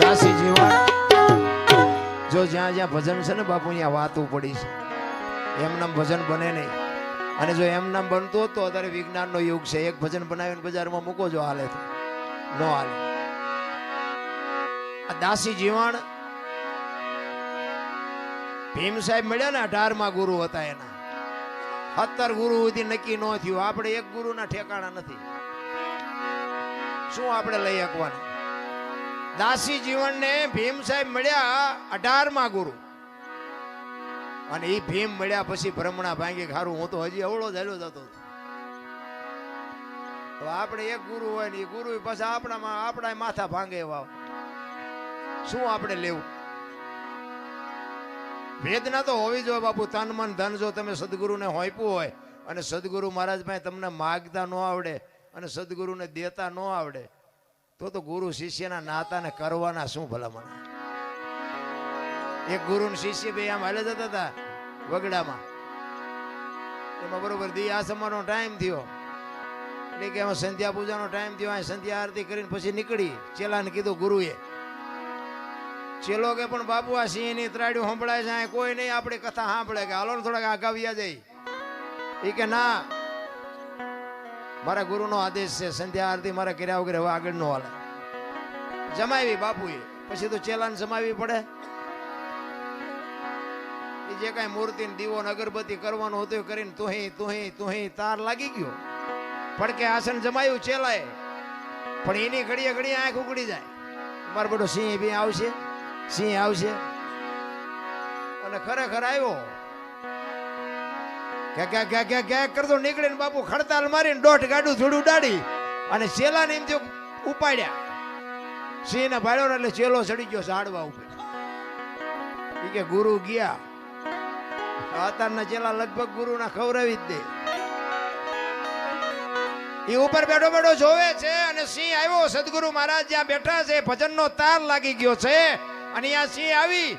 દાસી જીવન. જો જ્યાં જ્યાં ભજન છે ને બાપુ અહીંયા વાતું પડી છે. એમ નામ ભજન બને નહીં. અને જો એમ નામ બનતું હોત તો અત્યારે વિજ્ઞાનનો યુગ છે. એક ભજન બનાવીને બજારમાં મૂકો જો હાલે તો. નો હાલે. આ દાસી જીવાણ ભીમ સાહેબ મળ્યા ને અઢારમાં ગુરુ હતા એના. સત્તર ગુરુ સુધી નક્કી ન થયું. આપણે એક ગુરુના ઠેકાણા નથી. શું આપણે લઈ શકવાના? દાસી જીવનને ભીમ સાહેબ મળ્યા અઢારમાં ગુરુ. અને એ ભીમ મળ્યા પછી ભ્રમણા ભાંગી ખારું હું તો હજી અવળો જ જતો તો આપણે એક ગુરુ હોય ને એ ગુરુ પાછા આપણામાં આપણા માથા ભાંગે એવા શું આપણે લેવું? વેદના તો હોવી જોઈએ બાપુ, તન મન ધન જો તમે સદગુરુને હોઈપું હોય, અને સદગુરુ મહારાજ ભાઈ તમને માગતા ન આવડે, અને સદગુરુને દેતા ન આવડે તો તો ગુરુ શિષ્યના નાતાને કરવાના શું ભલામણ એક ગુરુ ને શિષ્ય બે આમ હાલે જતા હતા વગડામાં. એમાં બરોબર દી આસમાનો ટાઈમ થયો. એટલે કે એમાં સંધ્યા પૂજાનો ટાઈમ થયો, અહીં સંધ્યા આરતી કરીને પછી નીકળી. ચેલાને કીધું ગુરુએ ચેલો કે પણ બાપુ આ સિંહની ત્રાડ્યું સંભળાય છે કોઈ નહીં, આપણી કથા સાંભળે કે હાલો ને થોડાક આગાવ્યા જઈ. એ કે, ના મારા ગુરુનો આદેશ છે, સંધ્યા આરતી મારા કર્યા વગર હવે આગળ નો હાલે. જમાવી બાપુએ, પછી તો ચેલાને જમાવી પડે. એ જે કાંઈ મૂર્તિ દીવો અગરબત્તી કરવાનું હતું કરીને તુહી તુહી તુહી તાર લાગી ગયો. પડકે આસન જમાયું ચેલાએ, પણ એની ઘડીએ ઘડીએ આંખ ઉગડી જાય. મારો બધો સિંહ બી આવશે, સિંહ આવશે. અને ખરેખર આવ્યો કે કે કે કે કરતો નીકળીને બાપુ ખડતાલ મારીને દોઢ ગાડું થોડું ઉડાડી અને શેલાને એમ થયું ઉપાડ્યા. સિંહને ભાડ્યો એટલે ચેલો ચડી ગયો ઝાડવા ઉપર. કે ગુરુ ગયા. અત્યારના ચેલા લગભગ ગુરુના ખવડાવી જ દે. એ ઉપર બેઠો બેઠો જોવે છે અને સિંહ આવ્યો, સદગુરુ મહારાજ, જ્યાં બેઠા છે, ભજનનો તાર લાગી ગયો છે. અને આ સિંહ આવી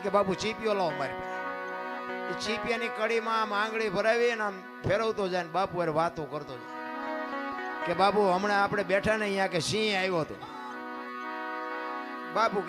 કે બાપુ ચીપીઓ લાવો મારી એ ચીપિયાની કડીમાં આમ આંગળી ભરાવી ને આમ ફેરવતો જાય ને બાપુ અરે વાતો કરતો જાય. કે બાપુ, હમણાં આપણે બેઠા ને અહીંયા કે સિંહ આવ્યો હતો. બાપુ